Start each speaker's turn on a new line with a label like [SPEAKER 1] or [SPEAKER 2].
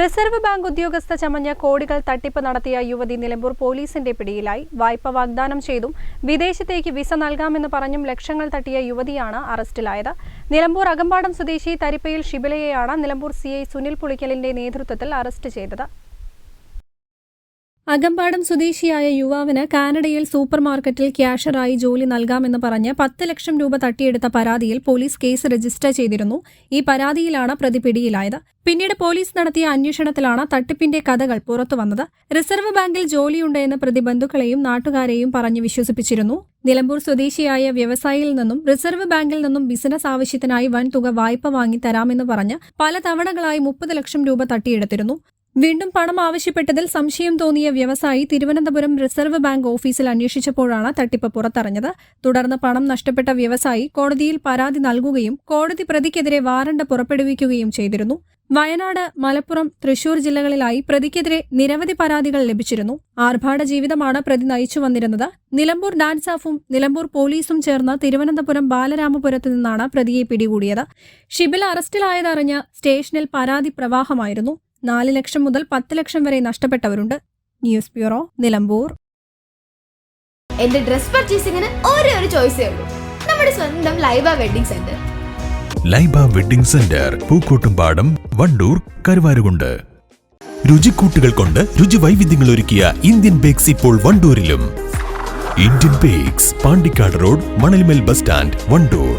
[SPEAKER 1] reserve bank ഉദ്യോഗസ്ഥ ചമഞ്ഞ കോടികൾ തട്ടിപ്പ് നടത്തിയ യുവതി നിലമ്പൂർ പോലീസിന്റെ പിടിയിലായി. വായ്പ വാഗ്ദാനം ചെയ്തും വിദേശത്തേക്ക് വിസ നൽകാമെന്ന് പറഞ്ഞും ലക്ഷങ്ങൾ തട്ടിയ യുവതിയാണ് അറസ്റ്റിലായത്. നിലമ്പൂർ അകമ്പാടം സ്വദേശി തരിപ്പയിൽ ഷിബിലയെയാണ് നിലമ്പൂർ സി സുനിൽ പുളിക്കലിന്റെ നേതൃത്വത്തിൽ അറസ്റ്റ് ചെയ്തത്. അകമ്പാടം സ്വദേശിയായ യുവാവിന് കാനഡയിൽ സൂപ്പർ മാർക്കറ്റിൽ ക്യാഷറായി ജോലി നൽകാമെന്ന് പറഞ്ഞ് പത്ത് ലക്ഷം രൂപ തട്ടിയെടുത്ത പരാതിയിൽ പോലീസ് കേസ് രജിസ്റ്റർ ചെയ്തിരുന്നു. ഈ പരാതിയിലാണ് പ്രതി പിടിയിലായത്. പിന്നീട് പോലീസ് നടത്തിയ അന്വേഷണത്തിലാണ് തട്ടിപ്പിന്റെ കഥകൾ പുറത്തുവന്നത് റിസർവ് ബാങ്കിൽ ജോലിയുണ്ട് എന്ന് പ്രതി ബന്ധുക്കളെയും നാട്ടുകാരെയും പറഞ്ഞു വിശ്വസിപ്പിച്ചിരുന്നു. നിലമ്പൂർ സ്വദേശിയായ വ്യവസായിയിൽ നിന്നും റിസർവ് ബാങ്കിൽ നിന്നും ബിസിനസ് ആവശ്യത്തിനായി വൻ തുക വായ്പ വാങ്ങി തരാമെന്ന് പറഞ്ഞ് പല തവണകളായി മുപ്പത് ലക്ഷം രൂപ തട്ടിയെടുത്തിരുന്നു. വീണ്ടും പണം ആവശ്യപ്പെട്ടതിൽ സംശയം തോന്നിയ വ്യവസായി തിരുവനന്തപുരം റിസർവ് ബാങ്ക് ഓഫീസിൽ അന്വേഷിച്ചപ്പോഴാണ് തട്ടിപ്പ് പുറത്തറിഞ്ഞത്. തുടർന്ന് പണം നഷ്ടപ്പെട്ട വ്യവസായി കോടതിയിൽ പരാതി നൽകുകയും കോടതി പ്രതിക്കെതിരെ വാറണ്ട് പുറപ്പെടുവിക്കുകയും ചെയ്തിരുന്നു. വയനാട് മലപ്പുറം തൃശൂർ ജില്ലകളിലായി പ്രതിക്കെതിരെ നിരവധി പരാതികൾ ലഭിച്ചിരുന്നു. ആർഭാട ജീവിതമാണ് പ്രതി നയിച്ചു വന്നിരുന്നത്. നിലമ്പൂർ ഡാൻസാഫും നിലമ്പൂർ പോലീസും ചേർന്ന് തിരുവനന്തപുരം ബാലരാമപുരത്ത് നിന്നാണ് പ്രതിയെ പിടികൂടിയത്. ഷിബിൽ അറസ്റ്റിലായതറിഞ്ഞ് സ്റ്റേഷനിൽ പരാതി പ്രവാഹമായിരുന്നു. നാല് ലക്ഷം മുതൽ പത്ത് ലക്ഷം വരെ നഷ്ടപ്പെട്ടവരുണ്ട്. News bureau Nilambur.
[SPEAKER 2] എന്റെ ഡ്രസ് പർച്ചേസിംഗിന് ഒരേ ഒരു ചോയ്സേ ഉള്ളൂ. നമ്മുടെ സ്വന്തം Laiba wedding centre.
[SPEAKER 3] Laiba wedding centre Pookkottumpadam Wandoor Karuvarakundu. രുചിക്കൂട്ടുകൾ കൊണ്ട് രുചി വൈവിധ്യങ്ങൾ ഒരുക്കിയ ഇന്ത്യൻ ബേക്സ് ഇപ്പോൾ വണ്ടൂരിലും. Indian bakes Pandikkad road Manalmel bus stand Wandoor.